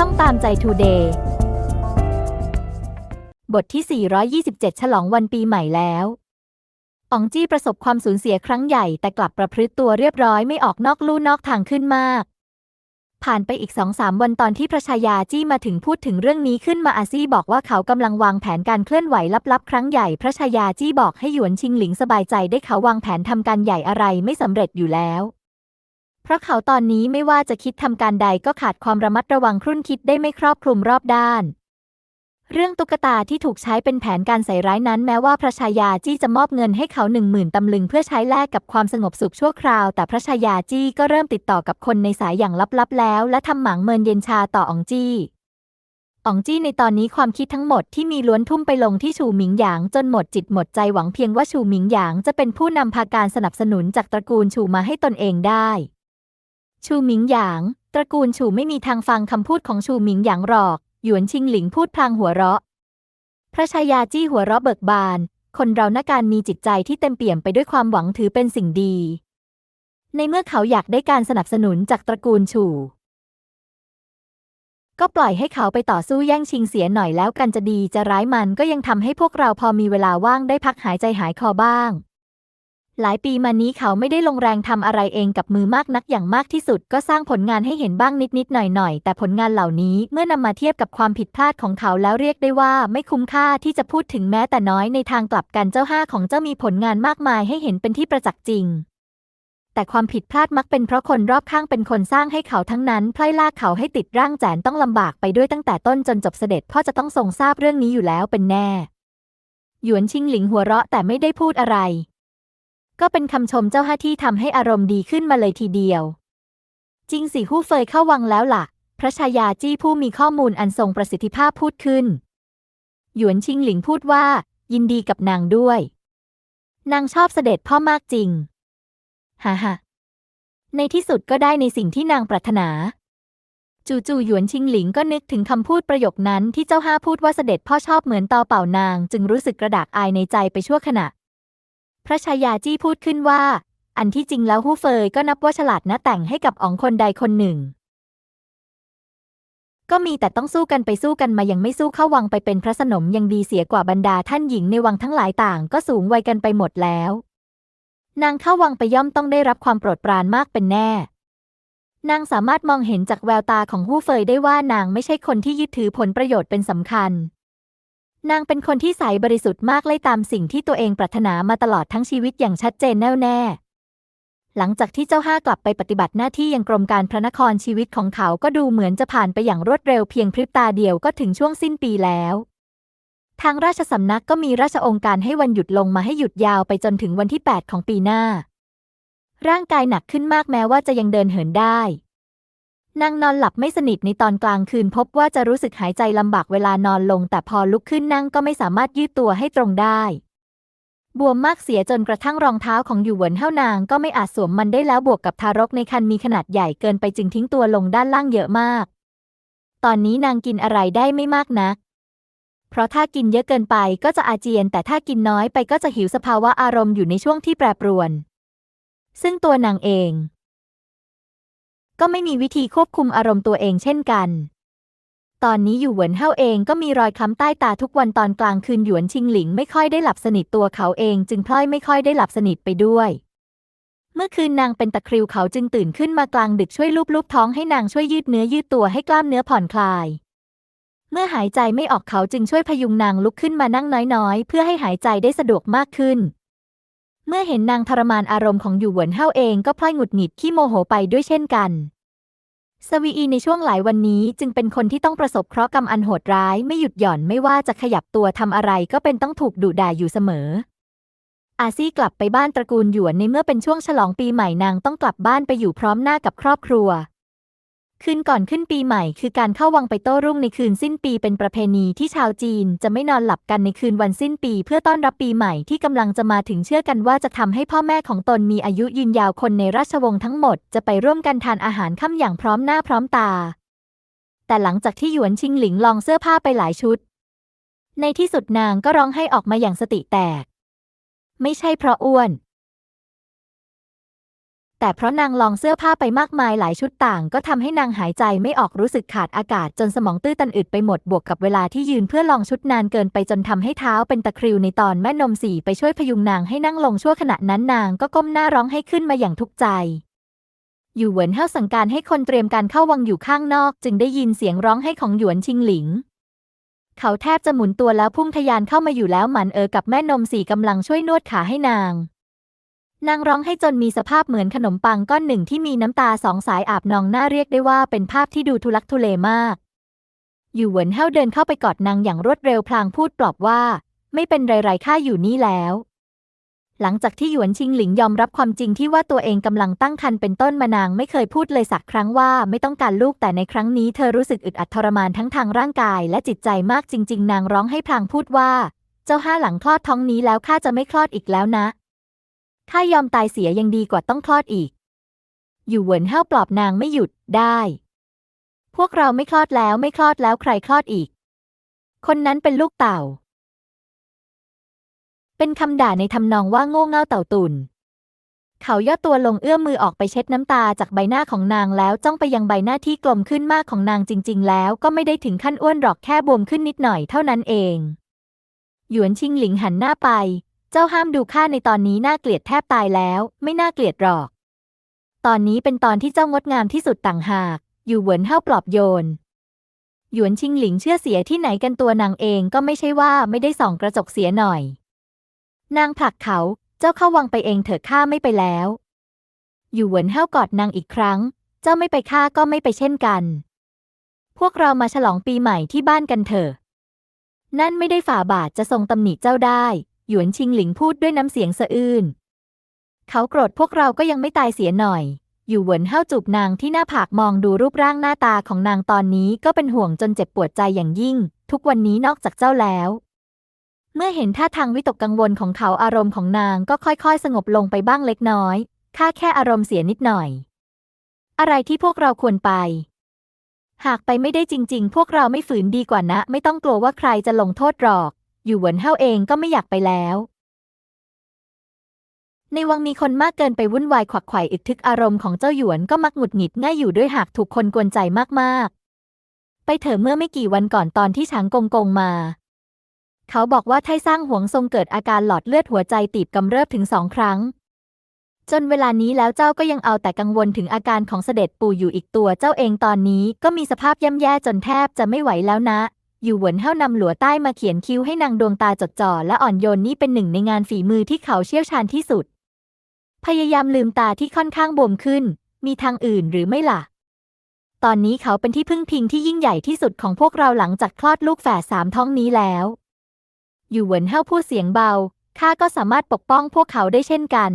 ช่องตามใจทูเดย์บทที่ 427 ฉลองวันปีใหม่แล้วอ๋องจี้ประสบความสูญเสียครั้งใหญ่แต่กลับประพฤติตัวเรียบร้อยไม่ออกนอกลู่นอกทางขึ้นมาก ผ่านไปอีกสองสามวันตอนที่พระชายาจี้มาถึงพูดถึงเรื่องนี้ขึ้นมาอาซี่บอกว่าเขากำลังวางแผนการเคลื่อนไหวลับๆ ครั้งใหญ่พระชายาจี้บอกให้หยวนชิงหลิงสบายใจได้เขาวางแผนทำการใหญ่อะไรไม่สำเร็จอยู่แล้ว เพราะเขาตอนนี้ไม่ว่าจะคิดทำการใดก็ขาดความระมัดระวังครุ่นคิดได้ไม่ครอบคลุมรอบด้าน เรื่องตุ๊กตาที่ถูกใช้เป็นแผนการใส่ร้ายนั้นแม้ว่าพระชายาจี้จะมอบเงินให้เขาหนึ่งหมื่นตำลึงเพื่อใช้แลกกับความสงบสุขชั่วคราว แต่พระชายาจี้ก็เริ่มติดต่อกับคนในสายอย่างลับๆแล้ว และทำหมางเมินเย็นชาต่ออองจี้อองจี้ในตอนนี้ความคิดทั้งหมดที่มีล้วนทุ่มไปลงที่ชูหมิงหยางจนหมดจิตหมดใจหวังเพียงว่าชูหมิงหยางจะเป็นผู้นำพาการสนับสนุนจากตระกูลชูมาให้ตนเองได้ ชูหมิงหยาง ตระกูลชูไม่มีทางฟังคำพูดของชูหมิงหยางหรอก หยวนชิงหลิงพูดพลางหัวเราะ พระชายาจี้หัวเราะเบิกบาน คนเราหน้าการมีจิตใจที่เต็มเปี่ยมไปด้วยความหวังถือเป็นสิ่งดี ในเมื่อเขาอยากได้การสนับสนุนจากตระกูลชู ก็ปล่อยให้เขาไปต่อสู้แย่งชิงเสียหน่อยแล้วกันจะดีจะร้ายมันก็ยังทำให้พวกเราพอมีเวลาว่างได้พักหายใจหายคอบ้าง หลายปีมานี้เขาไม่ได้ลงแรงทำอะไรเองกับมือมากนักอย่างมากที่สุด ก็สร้างผลงานให้เห็นบ้างนิดๆหน่อยๆ แต่ผลงานเหล่านี้เมื่อนำมาเทียบกับความผิดพลาดของเขาแล้วเรียกได้ว่าไม่คุ้มค่าที่จะพูดถึงแม้แต่น้อยในทางกลับกันเจ้าห้าของเจ้ามีผลงานมากมายให้เห็นเป็นที่ประจักษ์จริงแต่ความผิดพลาดมักเป็นเพราะคนรอบข้างเป็นคนสร้างให้เขาทั้งนั้นไพล่ลากเขาให้ติดร่างแจนต้องลำบากไปด้วยตั้งแต่ต้นจนจบเสด็จพ่อจะต้องทรงทราบเรื่องนี้อยู่แล้วเป็นแน่ หยวนชิงหลิงหัวเราะแต่ไม่ได้พูดอะไร ก็เป็นคำชมเจ้าห้าที่ทำให้อารมณ์ดีขึ้นมาเลยทีเดียว จริงสิฮู้เฟยเข้าวังแล้วล่ะ พระชายาจี้ผู้มีข้อมูลอันทรงประสิทธิภาพพูดขึ้น หยวนชิงหลิงพูดว่า ยินดีกับนางด้วย นางชอบเสด็จพ่อมากจริงฮ่าฮ่าในที่สุดก็ได้ในสิ่งที่นางปรารถนาจู่ๆหยวนชิงหลิงก็นึกถึงคำพูดประโยคนั้นที่เจ้าห้าพูดว่าเสด็จพ่อชอบเหมือนตอเป่านาง จึงรู้สึกกระดากอายในใจไปชั่วขณะ พระชายาจี้พูดขึ้นว่า อันที่จริงแล้วฮู้เฟยก็นับว่าฉลาดนะแต่งให้กับอ๋องคนใดคนหนึ่ง ก็มีแต่ต้องสู้กันไปสู้กันมายังไม่สู้เข้าวังไปเป็นพระสนมยังดีเสียกว่าบรรดาท่านหญิงในวังทั้งหลายต่าง ก็สูงวัยกันไปหมดแล้ว นางเข้าวังไปย่อมต้องได้รับความโปรดปรานมากเป็นแน่นางสามารถมองเห็นจากแววตาของฮู้เฟยได้ว่านางไม่ใช่คนที่ยึดถือผลประโยชน์เป็นสำคัญ นางเป็นคนที่ใสบริสุทธิ์มากไล่ตามสิ่งที่ตัวเองปรารถนามาตลอดทั้งชีวิตอย่างชัดเจนแน่วแน่ หลังจากที่เจ้าห้ากลับไปปฏิบัติหน้าที่ยังกรมการพระนครชีวิตของเขาก็ดูเหมือนจะผ่านไปอย่างรวดเร็วเพียงพริบตาเดียวก็ถึงช่วงสิ้นปีแล้ว ทางราชสำนักก็มีราชองค์การให้วันหยุดลงมาให้หยุดยาวไปจนถึงวันที่ 8 ของปีหน้า ร่างกายหนักขึ้นมากแม้ว่าจะยังเดินเหินได้ นางนอนหลับไม่สนิทในตอนกลางคืนพบว่าจะรู้สึกหายใจลำบากเวลานอนลง แต่พอลุกขึ้นนั่งก็ไม่สามารถยืดตัวให้ตรงได้ บวมมากเสียจนกระทั่งรองเท้าของอยู่เหวินเท่านางก็ไม่อาจสวมมันได้แล้วบวกกับทารกในครรภ์มีขนาดใหญ่เกินไปจึงทิ้งตัวลงด้านล่างเยอะมาก ตอนนี้นางกินอะไรได้ไม่มากนัก เพราะถ้ากินเยอะเกินไปก็จะอาเจียน แต่ถ้ากินน้อยไปก็จะหิวสภาวะอารมณ์อยู่ในช่วงที่แปรปรวน ซึ่งตัวนางเอง ก็ไม่มีวิธีควบคุมอารมณ์ตัวเองเช่นกัน ตอนนี้อยู่เหวินเฮาเองก็มีรอยค้ำใต้ตาทุกวันตอนกลางคืนหยวนชิงหลิงไม่ค่อยได้หลับสนิทตัวเขาเองจึงพลอยไม่ค่อยได้หลับสนิทไปด้วย เมื่อคืนนางเป็นตะคริวเขาจึงตื่นขึ้นมากลางดึกช่วยลูบๆท้องให้นางช่วยยืดเนื้อยืดตัวให้กล้ามเนื้อผ่อนคลายเมื่อหายใจไม่ออกเขาจึงช่วยพยุงนางลุกขึ้นมานั่งน้อยๆ เพื่อให้หายใจได้สะดวกมากขึ้น เมื่อเห็นนางทรมานอารมณ์ของอยู่เหวินเฮาเองก็พลอยหงุดหงิดขี้โมโหไปด้วยเช่นกันสวีอีในช่วงหลายวันนี้จึงเป็นคนที่ต้องประสบเคราะห์กรรมอันโหดร้ายไม่หยุดหย่อนไม่ว่าจะขยับตัวทำอะไรก็เป็นต้องถูกดุด่าอยู่เสมอ อาซี่กลับไปบ้านตระกูลหยวนในเมื่อเป็นช่วงฉลองปีใหม่นางต้องกลับบ้านไปอยู่พร้อมหน้ากับครอบครัว คืนก่อนขึ้นปีใหม่คือการเข้าวังไปโต้รุ่งในคืนสิ้นปีเป็นประเพณีที่ชาวจีนจะไม่นอนหลับกันในคืนวันสิ้นปี เพื่อต้อนรับปีใหม่ที่กำลังจะมาถึงเชื่อกันว่าจะทำให้พ่อแม่ของตนมีอายุยืนยาวคนในราชวงศ์ทั้งหมดจะไปร่วมกันทานอาหารค่ำอย่างพร้อมหน้าพร้อมตา แต่หลังจากที่หยวนชิงหลิงลองเสื้อผ้าไปหลายชุด ในที่สุดนางก็ร้องให้ออกมาอย่างสติแตก ไม่ใช่เพราะอ้วน แต่เพราะนางลองเสื้อผ้าไปมากมายหลายชุดต่าง ก็ทำให้นางหายใจไม่ออกรู้สึกขาดอากาศจนสมองตื้อตันอึดไปหมดบวกกับเวลาที่ยืนเพื่อลองชุดนานเกินไปจนทำให้เท้าเป็นตะคริวในตอนแม่นมสีไปช่วยพยุงนางให้นั่งลงชั่วขณะนั้นนางก็ก้มหน้าร้องให้ขึ้นมาอย่างทุกข์ใจอยู่เหวินเฮาสั่งการให้คนเตรียมการเข้าวังอยู่ข้างนอก จึงได้ยินเสียงร้องให้ของหยวนชิงหลิง เขาแทบจะหมุนตัวแล้วพุ่งทะยานเข้ามาอยู่แล้วหมันเออกับแม่นมสี่กำลังช่วยนวดขาให้นาง นางร้องให้จนมีสภาพเหมือนขนมปังก้อนหนึ่งที่มีน้ำตาสองสายอาบนองหน้าเรียกได้ว่าเป็นภาพที่ดูทุลักทุเลมาก อยู่เหวินเฮาเดินเข้าไปกอดนางอย่างรวดเร็วพลางพูดปลอบว่า ไม่เป็นไรไรข้าอยู่นี่แล้ว หลังจากที่หยวนชิงหลิงยอมรับความจริงที่ว่าตัวเองกำลังตั้งครรภ์เป็นต้นมานางไม่เคยพูดเลยสักครั้งว่าไม่ต้องการลูกแต่ในครั้งนี้เธอรู้สึกอึดอัดทรมานทั้งทางร่างกายและจิตใจมากจริง ๆ นางร้องให้พลางพูดว่า เจ้าห้าหลังคลอดท้องนี้แล้วข้าจะไม่คลอดอีกแล้วนะ ข้ายอมตายเสียยังดีกว่าต้องคลอดอีก อยู่เหวินเห้าปลอบนางไม่หยุดได้ พวกเราไม่คลอดแล้วไม่คลอดแล้วใครคลอดอีก คนนั้นเป็นลูกเต่า เป็นคำด่าในทำนองว่าโง่เง่าเต่าตุน เขาย่อตัวลงเอื้อมมือออกไปเช็ดน้ำตาจากใบหน้าของนางแล้วจ้องไปยังใบหน้าที่กลมขึ้นมากของนางจริง ๆ แล้วก็ไม่ได้ถึงขั้นอ้วนหรอกแค่บวมขึ้นนิดหน่อยเท่านั้นเอง หยวนชิงหลิงหันหน้าไป เจ้าห้ามดูข้าในตอนนี้น่าเกลียดแทบตายแล้ว ไม่น่าเกลียดหรอก ตอนนี้เป็นตอนที่เจ้างดงามที่สุดต่างหาก อยู่เหวินเห้าปลอบโยน หยวนชิงหลิงเชื่อเสียที่ไหนกันตัวนางเองก็ไม่ใช่ว่าไม่ได้ส่องกระจกเสียหน่อย นางผลักเขา เจ้าเข้าวังไปเองเถอะข้าไม่ไปแล้ว อยู่เหวินเห้ากอดนางอีกครั้ง เจ้าไม่ไปข้าก็ไม่ไปเช่นกัน พวกเรามาฉลองปีใหม่ที่บ้านกันเถอะนั่นไม่ได้ฝ่าบาทจะทรงตำหนิเจ้าได้ หยวนชิงหลิงพูดด้วยน้ำเสียงสะอื้น เขาโกรธพวกเราก็ยังไม่ตายเสียหน่อย อยู่เหวินเห้าจูบนางที่หน้าผากมองดูรูปร่างหน้าตาของนางตอนนี้ก็เป็นห่วงจนเจ็บปวดใจอย่างยิ่ง ทุกวันนี้นอกจากเจ้าแล้ว เมื่อเห็นท่าทางวิตกกังวลของเขาอารมณ์ของนางก็ค่อยๆ สงบลงไปบ้างเล็กน้อย ข้าแค่อารมณ์เสียนิดหน่อย อะไรที่พวกเราควรไปหากไปไม่ได้จริง ๆ พวกเราไม่ฝืนดีกว่านะ ไม่ต้องกลัวว่าใครจะลงโทษหรอก อยู่หวนเฮาเองก็ไม่อยากไปแล้ว ในวังมีคนมากเกินไปวุ่นวายขวักไขว่อึกทึกอารมณ์ของเจ้าหยวนก็มักหงุดหงิดง่ายอยู่ด้วยหากถูกคนกวนใจมากๆ ไปเถอะเมื่อไม่กี่วันก่อนตอนที่ช้างกงกงมา เขาบอกว่าไทสร้างหวงทรงเกิดอาการหลอดเลือดหัวใจตีบกำเริบถึงสองครั้งจนเวลานี้แล้วเจ้าก็ยังเอาแต่กังวลถึงอาการของเสด็จปู่อยู่อีกตัวเจ้าเองตอนนี้ก็มีสภาพย่ำแย่จนแทบจะไม่ไหวแล้วนะ อยู่หวนเห้านำหลัวใต้มาเขียนคิ้วให้นางดวงตาจดจ่อและอ่อนโยนนี่เป็นหนึ่งในงานฝีมือที่เขาเชี่ยวชาญที่สุด พยายามลืมตาที่ค่อนข้างบวมขึ้น มีทางอื่นหรือไม่ล่ะ ตอนนี้เขาเป็นที่พึ่งพิงที่ยิ่งใหญ่ที่สุดของพวกเราหลังจากคลอดลูกแฝดสามท้องนี้แล้ว อยู่หวนเห้าพูดเสียงเบาข้าก็สามารถปกป้องพวกเขาได้เช่นกัน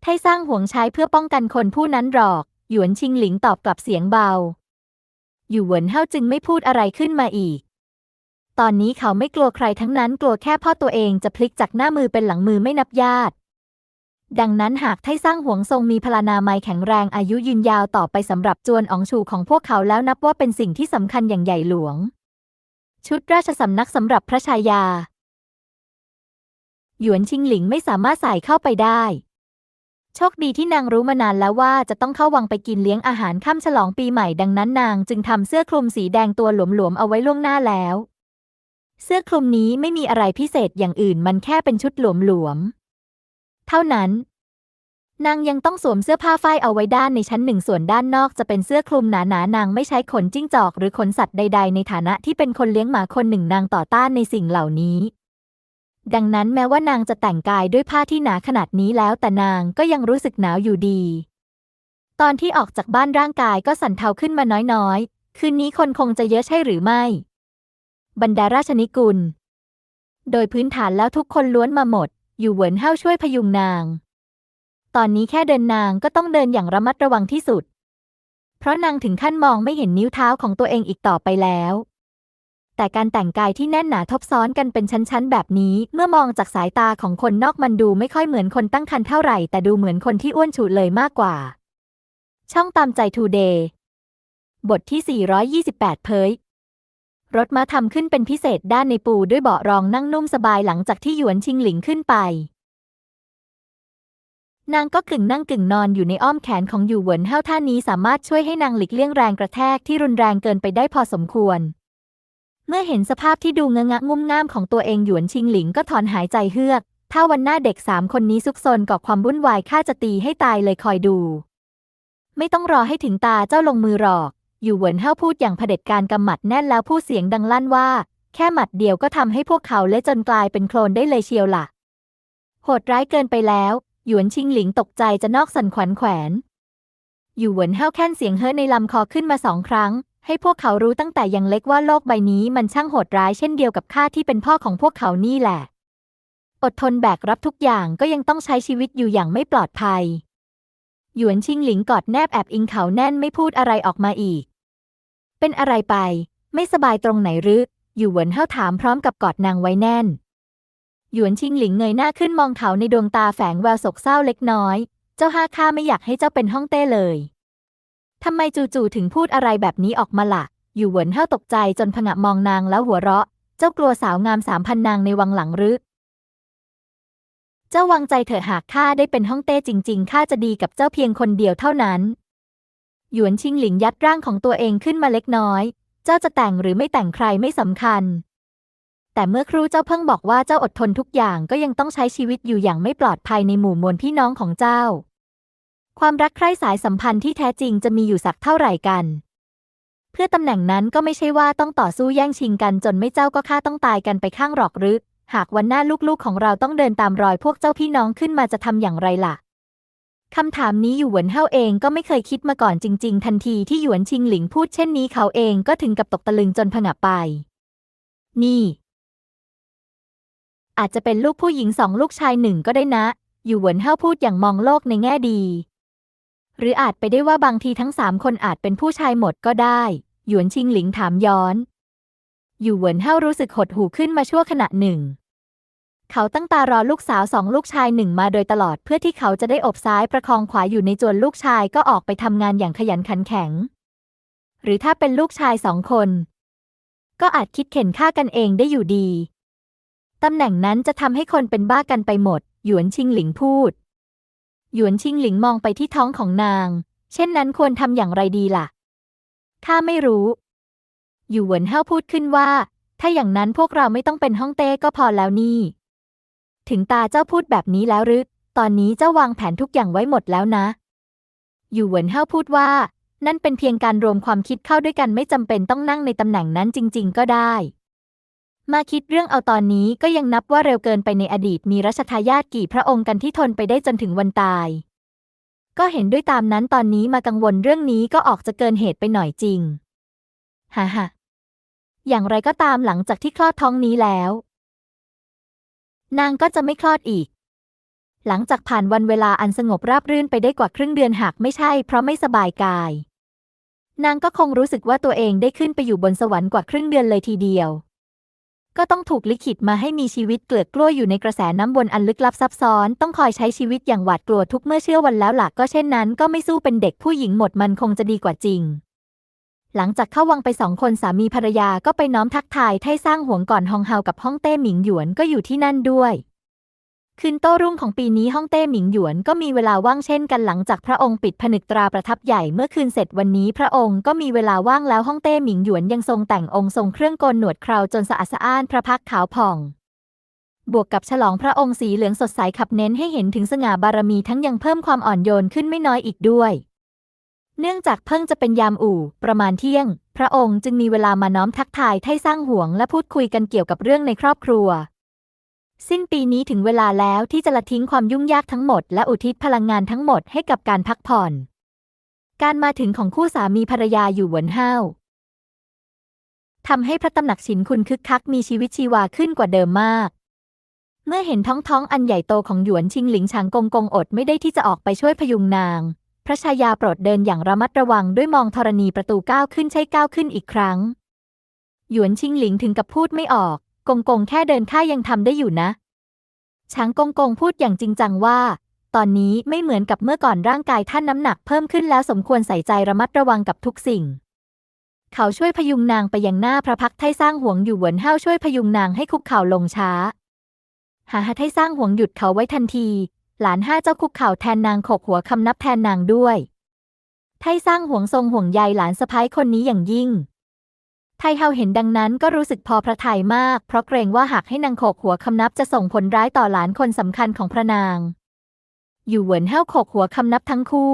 ไทสร้างห่วงใช้เพื่อป้องกันคนผู้นั้นหรอก หยวนชิงหลิงตอบกลับเสียงเบา อยู่เหวนเห้าจึงไม่พูดอะไรขึ้นมาอีก ตอนนี้เขาไม่กลัวใครทั้งนั้นกลัวแค่พ่อตัวเองจะพลิกจากหน้ามือเป็นหลังมือไม่นับญาติ ดังนั้นหากไทสร้างหวงทรงมีพลานามัยแข็งแรงอายุยืนยาวต่อไปสำหรับจวนอองชูของพวกเขาแล้วนับว่าเป็นสิ่งที่สำคัญอย่างใหญ่หลวง ชุดราชสำนักสำหรับพระชายา หยวนชิงหลิงไม่สามารถใส่เข้าไปได้ โชคดีที่นางรู้มานานแล้วว่าจะต้องเข้าวังไปกินเลี้ยงอาหารค่ำฉลองปีใหม่ดังนั้นนางจึงทำเสื้อคลุมสีแดงตัวหลวมๆเอาไว้ล่วงหน้าแล้ว เสื้อคลุมนี้ไม่มีอะไรพิเศษอย่างอื่นมันแค่เป็นชุดหลวมๆ เท่านั้น นางยังต้องสวมเสื้อผ้าฝ้ายเอาไว้ด้านในชั้นหนึ่งส่วนด้านนอกจะเป็นเสื้อคลุมหนาๆนางไม่ใช้ขนจิ้งจอกหรือขนสัตว์ใด ๆ ในฐานะที่เป็นคนเลี้ยงหมาคนหนึ่งนางต่อต้านในสิ่งเหล่านี้ ดังนั้นแม้ว่านางจะแต่งกายด้วยผ้าที่หนาขนาดนี้แล้วแต่นางก็ยังรู้สึกหนาวอยู่ดี ตอนที่ออกจากบ้านร่างกายก็สั่นเทาขึ้นมาน้อยๆ คืนนี้คนคงจะเยอะใช่หรือไม่ บรรดาราชนิกุล โดยพื้นฐานแล้วทุกคนล้วนมาหมด อยู่เหวินเห้าช่วยพยุงนาง ตอนนี้แค่เดินนางก็ต้องเดินอย่างระมัดระวังที่สุด เพราะนางถึงขั้นมองไม่เห็นนิ้วเท้าของตัวเองอีกต่อไปแล้ว แต่การแต่งกายที่แน่นหนาทบซ้อนกันเป็นชั้นๆ แบบนี้ เมื่อมองจากสายตาของคนนอกมันดูไม่ค่อยเหมือนคนตั้งครรภ์เท่าไหร่ แต่ดูเหมือนคนที่อ้วนฉุดเลยมากกว่า ช่องตามใจทูเดย์บทที่ 428เผยรถมาทำขึ้นเป็นพิเศษด้านในปูด้วยเบาะรองนั่งนุ่มสบายหลังจากที่หยวนชิงหลิงขึ้นไป นางก็กึ่งนั่งกึ่งนอนอยู่ในอ้อมแขนของอยู่เหวินเฮาท่านี้สามารถช่วยให้นางหลีกเลี่ยงแรงกระแทกที่รุนแรงเกินไปได้พอสมควร เมื่อเห็นสภาพที่ดูงะงะงุ่มง่ามของตัวเองหยวนชิงหลิงก็ถอนหายใจเฮือก ถ้าวันหน้าเด็กสามคนนี้ซุกซนก่อความวุ่นวายข้าจะตีให้ตายเลยคอยดู ไม่ต้องรอให้ถึงตาเจ้าลงมือหรอก อยู่เหวินเฮาพูดอย่างเผด็จการกำหมัดแน่นแล้วพูดเสียงดังลั่นว่า แค่หมัดเดียวก็ทำให้พวกเขาเละจนกลายเป็นโคลนได้เลยเชียวล่ะ โหดร้ายเกินไปแล้ว หยวนชิงหลิงตกใจจะนอกสันขวัญแขวนอยู่เหวินเฮาแค่นเสียงเฮ้อในลำคอขึ้นมาสองครั้ง ให้พวกเขารู้ตั้งแต่ยังเล็กว่าโลกใบนี้มันช่างโหดร้ายเช่นเดียวกับข้าที่เป็นพ่อของพวกเขานี่แหละ อดทนแบกรับทุกอย่างก็ยังต้องใช้ชีวิตอยู่อย่างไม่ปลอดภัย หยวนชิงหลิงกอดแนบแอบอิงเขาแน่นไม่พูดอะไรออกมาอีก เป็นอะไรไป ไม่สบายตรงไหนหรืออยู่เหวินเฮาถามพร้อมกับกอดนางไว้แน่น หยวนชิงหลิงเงยหน้าขึ้นมองเขาในดวงตาแฝงแววโศกเศร้าเล็กน้อย เจ้าห้าข้าไม่อยากให้เจ้าเป็นห้องเต้เลย ทำไมจู่ๆถึงพูดอะไรแบบนี้ออกมาละ่ะ อยู่เหวินเฮาตกใจจนผงะมองนางแล้วหัวเราะ เจ้ากลัวสาวงามสามพันนางในวังหลังหรือ เจ้าวางใจเถอะหากข้าได้เป็นห้องเต้จริงๆข้าจะดีกับเจ้าเพียงคนเดียวเท่านั้น หยวนชิงหลิงยัดร่างของตัวเองขึ้นมาเล็กน้อย เจ้าจะแต่งหรือไม่แต่งใครไม่สำคัญ แต่เมื่อครูเจ้าเพิ่งบอกว่าเจ้าอดทนทุกอย่างก็ยังต้องใช้ชีวิตอยู่อย่างไม่ปลอดภัยในหมู่มวลพี่น้องของเจ้า ความรักใคร่สายสัมพันธ์ที่แท้จริงจะมีอยู่สักเท่าไหร่กัน เพื่อตำแหน่งนั้นก็ไม่ใช่ว่าต้องต่อสู้แย่งชิงกันจนไม่เจ้าก็ฆ่าต้องตายกันไปข้างหรอกหรือ หากวันหน้าลูกๆของเราต้องเดินตามรอยพวกเจ้าพี่น้องขึ้นมาจะทำอย่างไรล่ะคำถามนี้อยู่หวนเฮาเองก็ไม่เคยคิดมาก่อนจริง ๆ ทันทีที่หยวนชิงหลิงพูดเช่นนี้เขาเองก็ถึงกับตกตะลึงจนผงะไป นี่ อาจจะเป็นลูกผู้หญิงสองลูกชายหนึ่งก็ได้นะอยู่เหวนเฮาพูดอย่างมองโลกในแง่ดี หรืออาจไปได้ว่าบางทีทั้งสามคนอาจเป็นผู้ชายหมดก็ได้ หยวนชิงหลิงถามย้อน อยู่เหวินเฮารู้สึกหดหูขึ้นมาชั่วขณะหนึ่ง เขาตั้งตารอลูกสาวสองลูกชายหนึ่งมาโดยตลอดเพื่อที่เขาจะได้อบซ้ายประคองขวาอยู่ในจวนลูกชายก็ออกไปทำงานอย่างขยันขันแข็ง หรือถ้าเป็นลูกชายสองคน ก็อาจคิดเข็นฆ่ากันเองได้อยู่ดี ตำแหน่งนั้นจะทำให้คนเป็นบ้ากันไปหมด หยวนชิงหลิงพูด หยวนชิงหลิงมองไปที่ท้องของนาง เช่นนั้นควรทำอย่างไรดีล่ะ ข้าไม่รู้อยู่หวนเฮาพูดขึ้นว่า ถ้าอย่างนั้นพวกเราไม่ต้องเป็นห้องเต้ก็พอแล้วนี่ ถึงตาเจ้าพูดแบบนี้แล้วหรือ ตอนนี้เจ้าวางแผนทุกอย่างไว้หมดแล้วนะอยู่หวนเฮาพูดว่า นั่นเป็นเพียงการรวมความคิดเข้าด้วยกันไม่จำเป็นต้องนั่งในตำแหน่งนั้นจริง ๆ ก็ได้ มาคิดเรื่องเอาตอนนี้ก็ยังนับว่าเร็วเกินไปในอดีตมีรัชทายาทกี่พระองค์กันที่ทนไปได้จนถึงวันตาย ก็เห็นด้วยตามนั้นตอนนี้มากังวลเรื่องนี้ก็ออกจะเกินเหตุไปหน่อยจริงฮ่าฮ่าอย่างไรก็ตามหลังจากที่คลอดท้องนี้แล้ว นางก็จะไม่คลอดอีก หลังจากผ่านวันเวลาอันสงบราบรื่นไปได้กว่าครึ่งเดือนหากไม่ใช่ เพราะไม่สบายกาย นางก็คงรู้สึกว่าตัวเองได้ขึ้นไปอยู่บนสวรรค์กว่าครึ่งเดือนเลยทีเดียว ก็ต้องถูกลิขิตมาให้มีชีวิตเกลือกกล้วยอยู่ในกระแสน้ำวนอันลึกลับซับซ้อน ต้องคอยใช้ชีวิตอย่างหวาดกลัวทุกเมื่อเชื่อวันแล้วหลักก็เช่นนั้น ก็ไม่สู้เป็นเด็กผู้หญิงหมดมันคงจะดีกว่าจริง หลังจากเข้าวังไปสองคนสามีภรรยาก็ไปน้อมทักทายไท่สร้างห่วงก่อนฮองเฮากับฮ่องเต้หมิงหยวนก็อยู่ที่นั่นด้วย คืนโต้รุ่งของปีนี้ฮ่องเต้หมิงหยวนก็มีเวลาว่างเช่นกันหลังจากพระองค์ปิดผนึกตราประทับใหญ่เมื่อคืนเสร็จวันนี้พระองค์ก็มีเวลาว่างแล้วฮ่องเต้หมิงหยวนยังทรงแต่งองค์ทรงเครื่องโกนหนวดเคราจนสะอาดสะอ้านพระพักขาวผ่อง บวกกับฉลองพระองค์สีเหลืองสดใสขับเน้นให้เห็นถึงสง่าบารมีทั้งยังเพิ่มความอ่อนโยนขึ้นไม่น้อยอีกด้วย เนื่องจากเพิ่งจะเป็นยามอู่ ประมาณเที่ยง พระองค์จึงมีเวลามาน้อมทักทายไท่สร้างห่วงและพูดคุยกันเกี่ยวกับเรื่องในครอบครัว สิ้นปีนี้ถึงเวลาแล้วที่จะละทิ้งความยุ่งยากทั้งหมด และอุทิศพลังงานทั้งหมดให้กับการพักผ่อน การมาถึงของคู่สามีภรรยาอยู่หวนเฮาวทำให้พระตำหนักฉินคุณคึกคักมีชีวิตชีวาขึ้นกว่าเดิมมาก เมื่อเห็นท้องท้องอันใหญ่โตของหยวนชิงหลิงฉางกงกงอดไม่ได้ที่จะออกไปช่วยพยุงนาง พระชายาโปรดเดินอย่างระมัดระวังด้วยมองธรณีประตูก้าวขึ้นใช่ก้าวขึ้นอีกครั้ง หยวนชิงหลิงถึงกับพูดไม่ออก กงกงแค่เดินข้ายังทำได้อยู่นะ ช้างกงกงพูดอย่างจริงจังว่า ตอนนี้ไม่เหมือนกับเมื่อก่อนร่างกายท่านน้ำหนักเพิ่มขึ้นแล้วสมควรใส่ใจระมัดระวังกับทุกสิ่ง เขาช่วยพยุงนางไปยังหน้าพระพักไทสร้างห่วงอยู่หวนเฮาช่วยพยุงนางให้คุกเข่าลงช้า หาหาไทสร้างห่วงหยุดเขาไว้ทันที หลานห้าเจ้าคุกเข่าแทนนางขกหัวคำนับแทนนางด้วยไทสร้างห่วงทรงห่วงใยหลานสะพ้ายคนนี้อย่างยิ่ง ไทเฮาเห็นดังนั้นก็รู้สึกพอพระทัยมาก เพราะเกรงว่าหากให้นางโขกหัวคำนับจะส่งผลร้ายต่อหลานคนสำคัญของพระนาง อยู่เหวินเฮาโขกหัวคำนับทั้งคู่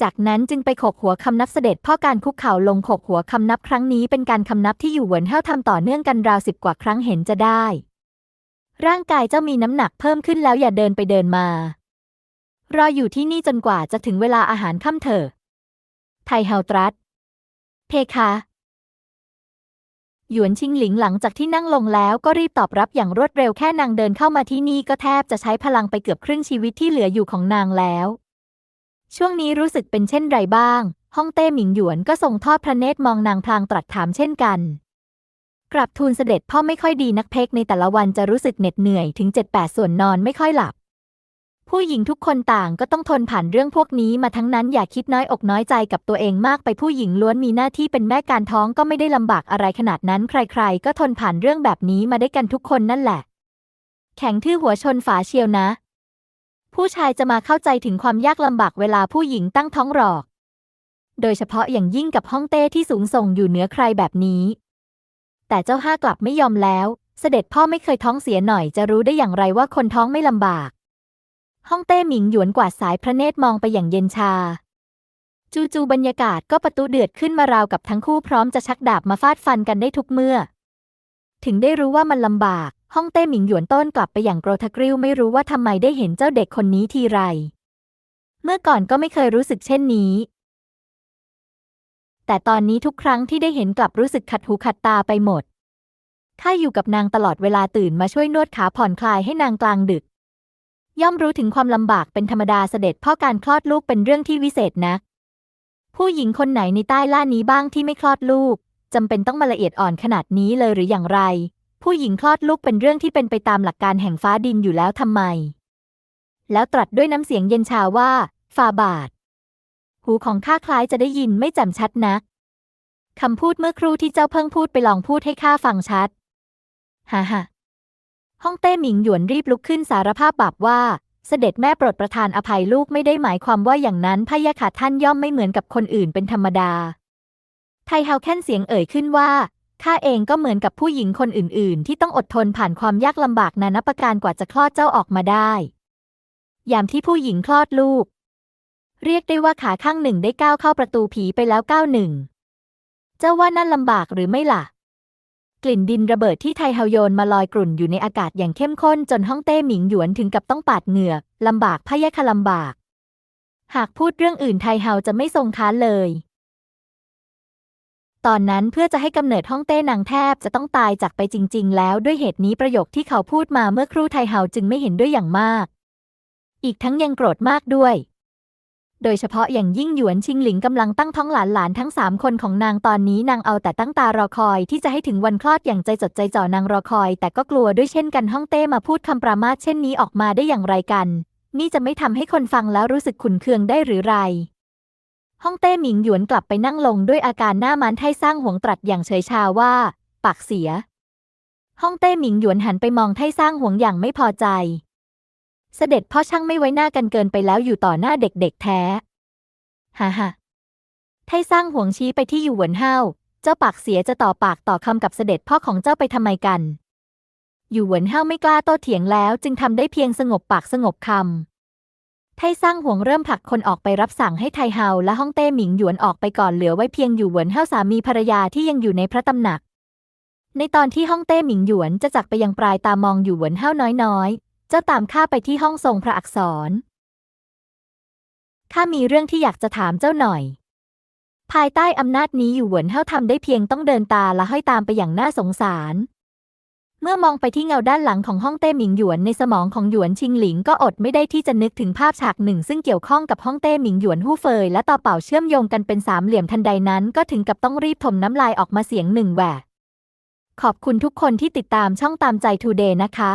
จากนั้นจึงไปโขกหัวคำนับเสด็จพ่อการคุกเข่าลงโขกหัวคำนับครั้งนี้เป็นการคำนับที่อยู่เหวินเฮาทำต่อเนื่องกันราวสิบกว่าครั้งเห็นจะได้ ร่างกายเจ้ามีน้ำหนักเพิ่มขึ้นแล้วอย่าเดินไปเดินมารออยู่ที่นี่จนกว่าจะถึงเวลาอาหารค่ำเถอะไทเฮาตรัสเพคะ หยวนชิงหลิงหลังจากที่นั่งลงแล้วก็รีบตอบรับอย่างรวดเร็วแค่นางเดินเข้ามาที่นี่ก็แทบจะใช้พลังไปเกือบครึ่งชีวิตที่เหลืออยู่ของนางแล้ว ช่วงนี้รู้สึกเป็นเช่นไรบ้าง ฮ่องเต้หมิงหยวนก็ส่งทอดพระเนตรมองนางพลางตรัสถามเช่นกัน กลับทูลเสด็จพ่อไม่ค่อยดีนักเพกในแต่ละวันจะรู้สึกเหน็ดเหนื่อยถึงเจ็ดแปดส่วนนอนไม่ค่อยหลับ ผู้หญิงทุกคนต่างก็ต้องทนผ่านเรื่องพวกนี้มาทั้งนั้นอย่าคิดน้อยอกน้อยใจกับตัวเองมากไปผู้หญิงล้วนมีหน้าที่เป็นแม่การท้องก็ไม่ได้ลำบากอะไรขนาดนั้นใครๆ ก็ทนผ่านเรื่องแบบนี้มาได้กันทุกคนนั่นแหละ แข็งทื่อหัวชนฝาเชียวนะ ผู้ชายจะมาเข้าใจถึงความยากลำบากเวลาผู้หญิงตั้งท้องหรอก โดยเฉพาะอย่างยิ่งกับฮ่องเต้ที่สูงส่งอยู่เหนือใครแบบนี้ แต่เจ้าห้ากลับไม่ยอมแล้ว เสด็จพ่อไม่เคยท้องเสียหน่อยจะรู้ได้อย่างไรว่าคนท้องไม่ลำบาก ฮ่องเต้หมิงหยวนกวาดสายพระเนตรมองไปอย่างเย็นชา จู่ๆบรรยากาศก็ประตูเดือดขึ้นมาราวกับทั้งคู่พร้อมจะชักดาบมาฟาดฟันกันได้ทุกเมื่อ ถึงได้รู้ว่ามันลำบากฮ่องเต้หมิงหยวนต้นกลับไปอย่างโกรธกริ้วไม่รู้ว่าทำไมได้เห็นเจ้าเด็กคนนี้ทีไร เมื่อก่อนก็ไม่เคยรู้สึกเช่นนี้ แต่ตอนนี้ทุกครั้งที่ได้เห็นกลับรู้สึกขัดหูขัดตาไปหมดข้าอยู่กับนางตลอดเวลาตื่นมาช่วยนวดขาผ่อนคลายให้นางกลางดึก ย่อมรู้ถึงความลำบากเป็นธรรมดาเสด็จพ่อการคลอดลูกเป็นเรื่องที่วิเศษนะผู้หญิงคนไหนในใต้ล่านี้บ้างที่ไม่คลอดลูกจำเป็นต้องมาละเอียดอ่อนขนาดนี้เลยหรืออย่างไร ผู้หญิงคลอดลูกเป็นเรื่องที่เป็นไปตามหลักการแห่งฟ้าดินอยู่แล้วทำไม แล้วตรัสด้วยน้ำเสียงเย็นชาว่าฟาบาท หูของข้าคล้ายจะได้ยินไม่แจ่มชัดนักคำพูดเมื่อครู่ที่เจ้าเพิ่งพูดไปลองพูดให้ข้าฟังชัด ฮ่าฮ่า ฮ่องเต้หมิงหยวนรีบลุกขึ้นสารภาพบาปว่า เสด็จแม่โปรดประทานอภัยลูกไม่ได้หมายความว่าอย่างนั้นพะยะค่ะท่านย่อมไม่เหมือนกับคนอื่นเป็นธรรมดา ไทเฮาแค่นเสียงเอ่ยขึ้นว่าข้าเองก็เหมือนกับผู้หญิงคนอื่น ๆ ที่ต้องอดทนผ่านความยากลำบากนานับประการกว่าจะคลอดเจ้าออกมาได้ ยามที่ผู้หญิงคลอดลูก เรียกได้ว่าขาข้างหนึ่งได้ก้าวเข้าประตูผีไปแล้วก้าวหนึ่ง เจ้าว่านั่นลำบากหรือไม่ล่ะ กลิ่นดินระเบิดที่ไทเฮาโยนมาลอยกลุ่นอยู่ในอากาศอย่างเข้มข้นจนฮ่องเต้หมิงหยวนถึงกับต้องปาดเหงื่อลำบากพะยะคะลำบาก หากพูดเรื่องอื่นไทเฮาจะไม่ทรงค้านเลย ตอนนั้นเพื่อจะให้กำเนิดฮ่องเต้นางแทบจะต้องตายจากไปจริง ๆ แล้วด้วยเหตุนี้ประโยคที่เขาพูดมาเมื่อครู่ไทเฮาจึงไม่เห็นด้วยอย่างมาก อีกทั้งยังโกรธมากด้วย โดยเฉพาะอย่างยิ่งหยวนชิงหลิงกำลังตั้งท้องหลานหลานทั้งสามคนของนางตอนนี้นางเอาแต่ตั้งตารอคอยที่จะให้ถึงวันคลอดอย่างใจจดใจจ่อนางรอคอย แต่ก็กลัวด้วยเช่นกันฮ่องเต้มาพูดคำประมาทเช่นนี้ออกมาได้อย่างไรกัน นี่จะไม่ทำให้คนฟังแล้วรู้สึกขุนเคืองได้หรือไรฮ่องเต้หมิงหยวนกลับไปนั่งลงด้วยอาการหน้ามันไทสร้างหวงตรัสอย่างเฉยชาว่า ปากเสียฮ่องเต้หมิงหยวนหันไปมองไทสร้างหวงอย่างไม่พอใจ เสด็จพ่อช่างไม่ไว้หน้ากันเกินไปแล้วอยู่ต่อหน้าเด็กๆแท้ฮ่าฮ่าไทสร้างห่วงชี้ไปที่อยู่หวนเฮาเจ้าปากเสียจะต่อปากต่อคำกับเสด็จพ่อของเจ้าไปทำไมกัน อยู่หวนเฮาไม่กล้าโต้เถียงแล้วจึงทำได้เพียงสงบปากสงบคำไทสร้างห่วงเริ่มผลักคนออกไปรับสั่งให้ไทเฮาและฮ่องเต้หมิงหยวนออกไปก่อนเหลือไว้เพียงอยู่หวนเฮาสามีภรรยาที่ยังอยู่ในพระตำหนักในตอนที่ฮ่องเต้หมิงหยวนจะจักไปยังปลายตามองอยู่หวนเฮาน้อยๆ เจ้าตามข้าไปที่ห้องทรงพระอักษร ข้ามีเรื่องที่อยากจะถามเจ้าหน่อย ภายใต้อำนาจนี้อยู่หวนเฮาทำได้เพียงต้องเดินตาและห้อยตามไปอย่างน่าสงสาร เมื่อมองไปที่เงาด้านหลังของฮ่องเต้หมิงหยวนในสมองของหยวนชิงหลิงก็อดไม่ได้ที่จะนึกถึงภาพฉากหนึ่ง ซึ่งเกี่ยวข้องกับฮ่องเต้หมิงหยวนฮู้เฟยและต่อเป่าเชื่อมโยงกันเป็นสามเหลี่ยมทันใดนั้นก็ถึงกับต้องรีบถมน้ำลายออกมาเสียงหนึ่งแหวกขอบคุณทุกคนที่ติดตามช่องตามใจทูเดย์นะคะ